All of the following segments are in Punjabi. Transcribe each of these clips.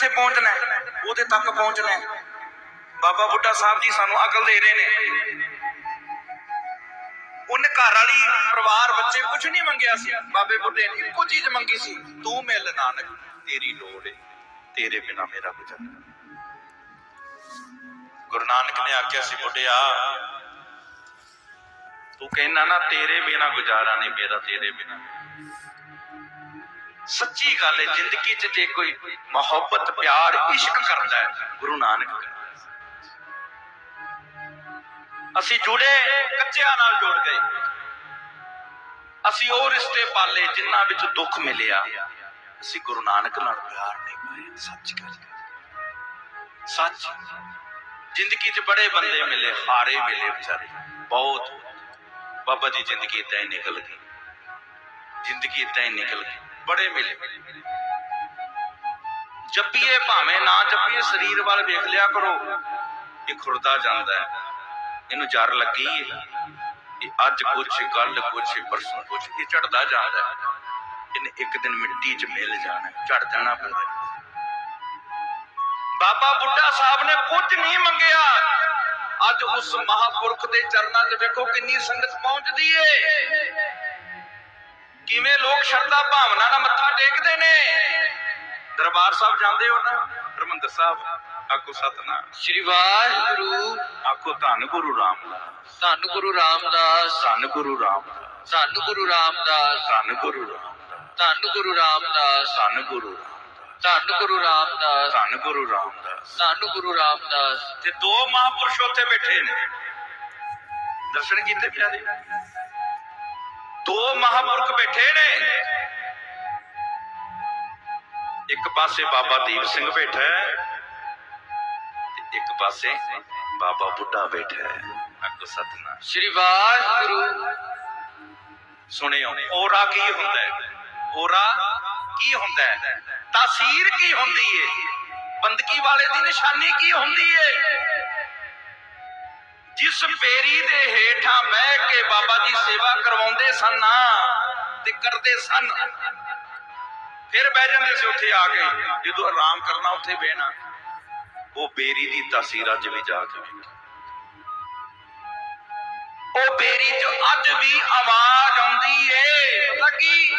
ਕਿੱਥੇ ਪਹੁੰਚਣਾ ਉਹਦੇ ਤੱਕ ਪਹੁੰਚਣਾ ਬਾਬਾ ਬੁੱਢਾ ਸਾਹਿਬ ਜੀ ਸਾਨੂੰ ਅਕਲ ਦੇ ਰਹੇ ਨੇ। ਉਹਨੇ ਘਰ ਵਾਲੀ ਪਰਿਵਾਰ ਬੱਚੇ ਕੁਝ ਨਹੀਂ ਮੰਗਿਆ ਸੀ। ਬਾਬੇ ਬੁੱਢੇ ਨੇ ਇੱਕੋ ਚੀਜ਼ ਮੰਗੀ ਸੀ, ਤੂੰ ਮਿਲ ਨਾਨਕ, ਤੇਰੀ ਲੋੜ ਹੈ ਤੇਰੇ ਬਿਨਾ ਮੇਰਾ ਗੁਜ਼ਾਰਾ ਗੁਰੂ ਨਾਨਕ ਨੇ ਆਖਿਆ ਸੀ ਬੁੱਢਿਆ ਤੂੰ ਕਹਿਣਾ ਨਾ, ਤੇਰੇ ਬਿਨਾ ਗੁਜ਼ਾਰਾ ਨਹੀਂ, ਮੇਰਾ ਤੇਰੇ ਬਿਨਾ ਸੱਚੀ ਗੱਲ ਹੈ, ਜ਼ਿੰਦਗੀ 'ਚ ਜੇ ਕੋਈ ਮੁਹੱਬਤ, ਪਿਆਰ, ਇਸ਼ਕ ਕਰਦਾ ਹੈ, ਗੁਰੂ ਨਾਨਕ ਅਸੀਂ ਜੁੜੇ ਕੱਚਿਆਂ ਨਾਲ ਜੁੜ ਗਏ। ਅਸੀਂ ਉਹ ਰਿਸ਼ਤੇ ਪਾਲੇ ਜਿਨ੍ਹਾਂ ਵਿੱਚ ਦੁੱਖ ਮਿਲਿਆ। ਅਸੀਂ ਗੁਰੂ ਨਾਨਕ ਨਾਲ ਪਿਆਰ ਨਹੀਂ ਪਾਇਆ, ਸੱਚ ਗੱਲ ਸੱਚ। ਜ਼ਿੰਦਗੀ 'ਚ ਬੜੇ ਬੰਦੇ ਮਿਲੇ, ਹਾਰੇ ਮਿਲੇ ਵਿਚਾਰੇ। ਬਹੁਤ। ਬਾਬਾ ਦੀ ਜ਼ਿੰਦਗੀ ਤੈ ਨਿਕਲ ਗਈ। ਜ਼ਿੰਦਗੀ ਏਦਾਂ ਹੀ ਨਿਕਲ ਗਈ, ਬੜੇ ਮਿਲੇ। ਜੱਪੀਏ ਭਾਵੇਂ ਨਾ ਜੱਪੀਏ, ਸਰੀਰ ਵੱਲ ਵੇਖ ਲਿਆ ਕਰੋ, ਇਹ ਖੁਰਦਾ ਜਾਂਦਾ ਹੈ। ਇਹਨੂੰ ਜਰ ਲੱਗੀ ਹੈ ਇਹ ਅੱਜ ਕੁਛ ਕੱਲ ਕੁਛ, ਪਰਸੋਂ ਕੁਛ, ਇਹ ਝੜਦਾ ਜਾਂਦਾ ਹੈ। ਇਹਨੇ ਇੱਕ ਦਿਨ ਮਿੱਟੀ 'ਚ ਮਿਲ ਜਾਣਾ ਝੜ ਜਾਣਾ ਪੈਂਦਾ ਬਾਬਾ ਬੁੱਢਾ ਸਾਹਿਬ ਨੇ ਕੁਝ ਨਹੀਂ ਮੰਗਿਆ। ਅੱਜ ਉਸ ਮਹਾਪੁਰਖ ਦੇ ਚਰਨਾਂ 'ਚ ਵੇਖੋ ਕਿੰਨੀ ਸੰਗਤ ਪਹੁੰਚਦੀ ਏ। ਕਿਵੇਂ ਲੋਕ ਸ਼ਰਧਾ ਭਾਵਨਾ ਨਾਲ ਮੱਥਾ ਟੇਕਦੇ ਨੇ ਦਰਬਾਰ ਸਾਹਿਬ ਜਾਂਦੇ ਹੋ ਨਾ ਹਰਮੰਦਰ ਸਾਹਿਬ ਆਖੋ ਸਤਨਾਮ ਸ੍ਰੀ ਵਾਹਿਗੁਰੂ ਆਖੋ ਧੰਨ ਗੁਰੂ ਰਾਮਦਾਸ ਧੰਨ ਗੁਰੂ ਰਾਮਦਾਸ ਧੰਨ ਗੁਰੂ ਰਾਮਦਾਸ ਧੰਨ ਗੁਰੂ ਰਾਮਦਾਸ ਧੰਨ ਗੁਰੂ ਰਾਮਦਾਸ ਧੰਨ ਗੁਰੂ ਰਾਮਦਾਸ ਧੰਨ ਗੁਰੂ ਧੰਨ ਗੁਰੂ ਰਾਮਦਾਸ ਧੰਨ ਗੁਰੂ ਰਾਮਦਾਸ ਧੰਨ ਗੁਰੂ ਰਾਮਦਾਸ ਤੇ ਦੋ ਮਹਾਂਪੁਰਸ਼ ਉੱਥੇ ਬੈਠੇ ਨੇ ਦਰਸ਼ਨ ਕੀਤੇ ਪਿਆਰੇ ਦੋ ਮਹਾਪੁਰਖ ਬੈਠੇ ਨੇ। ਇੱਕ ਪਾਸੇ ਬਾਬਾ ਦੀਪ ਸਿੰਘ ਬੈਠਾ ਹੈ ਤੇ ਇੱਕ ਪਾਸੇ ਬਾਬਾ ਬੁੱਢਾ ਬੈਠਾ ਹੈ। ਅੱਗੋ ਸਤਨਾਮ। ਸ੍ਰੀ ਵਾਹਿਗੁਰੂ। ਸੁਣਿਓ ਔਰਾ ਕੀ ਹੁੰਦਾ ਹੈ? ਔਰਾ ਕੀ ਹੁੰਦਾ ਹੈ? ਤਾਸੀਰ ਕੀ ਹੁੰਦੀ ਹੈ ਬੰਦਗੀ ਵਾਲੇ ਦੀ ਨਿਸ਼ਾਨੀ ਕੀ ਹੁੰਦੀ ਹੈ ਜਿਸ ਬੇਰੀ ਦੇ ਹੇਠਾਂ ਬਹਿ ਕੇ ਬਾਬਾ ਜੀ ਸੇਵਾ ਕਰਵਾਉਂਦੇ ਸਨ ਨਾ ਤੇ ਕਰਦੇ ਸਨ। ਫਿਰ ਬਹਿ ਜਾਂਦੇ ਸੀ ਉੱਥੇ ਆ ਕੇ। ਜਦੋਂ ਆਰਾਮ ਕਰਨਾ ਉੱਥੇ ਬਹਿਣਾ। ਉਹ ਬੇਰੀ ਦੀ ਤਾਸੀਰ ਅੱਜ ਵੀ ਜਾ ਕੇ ਵੇਖੋ ਉਹ ਬੇਰੀ ਚ ਅੱਜ ਵੀ ਆਵਾਜ਼ ਆਉਂਦੀ ਏ। ਪਤਾ ਕੀ?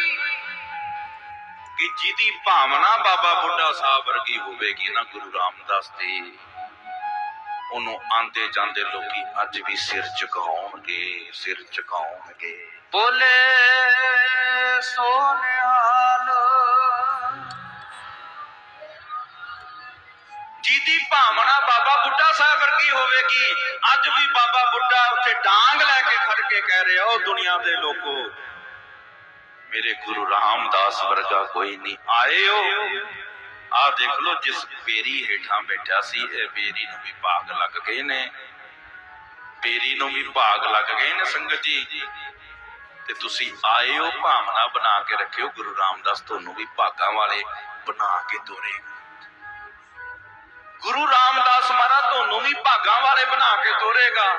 ਕਿ ਜਿਹਦੀ ਭਾਵਨਾ ਬਾਬਾ ਬੁੱਢਾ ਸਾਹਿਬ ਵਰਗੀ ਹੋਵੇਗੀ ਨਾ ਗੁਰੂ ਰਾਮਦਾਸ ਦੀ। ਉਹਨੂੰ ਆਂਦੇ ਜਾਂਦੇ ਲੋਕੀ ਅੱਜ ਵੀ ਸਿਰ ਝੁਕਾਉਣਗੇ ਸਿਰ ਝੁਕਾਉਣਗੇ। ਬੋਲੇ ਸੋਨਿਹਾਲ ਜਿਹਦੀ ਭਾਵਨਾ ਬਾਬਾ ਬੁੱਢਾ ਸਾਹਿਬ ਵਰਗੀ ਹੋਵੇਗੀ ਅੱਜ ਵੀ ਬਾਬਾ ਬੁੱਢਾ ਉੱਥੇ ਡਾਂਗ ਲੈ ਕੇ ਖੜ ਕੇ ਕਹਿ ਰਿਹਾ ਉਹ ਦੁਨੀਆ ਦੇ ਲੋਕੋ। ਮੇਰੇ ਗੁਰੂ ਰਾਮਦਾਸ ਵਰਗਾ ਕੋਈ ਨਹੀਂ। ਆਏ ਹੋ ਦੇਖ ਲਓ, ਜਿਸ ਬੇਰੀ ਹੇਠਾਂ ਬੈਠਾ ਸੀ, ਇਹ ਬੇਰੀ ਨੂੰ ਵੀ ਭਾਗ ਲੱਗ ਗਏ ਨੇ। ਬੇਰੀ ਨੂੰ ਵੀ ਭਾਗ ਲੱਗ ਗਏ ਨੇ ਸੰਗਤ ਜੀ। ਤੇ ਤੁਸੀਂ ਆਏ ਹੋ, ਭਾਵਨਾ ਬਣਾ ਕੇ ਰੱਖਿਓ, ਗੁਰੂ ਰਾਮਦਾਸ ਤੁਹਾਨੂੰ ਵੀ ਭਾਗਾਂ ਵਾਲੇ ਬਣਾ ਕੇ ਤੋਰੇ। ਗੁਰੂ ਰਾਮਦਾਸ ਮਹਾਰਾਜ ਤੁਹਾਨੂੰ ਵੀ ਭਾਗਾਂ ਵਾਲੇ ਬਣਾ ਕੇ ਤੋਰੇਗਾ।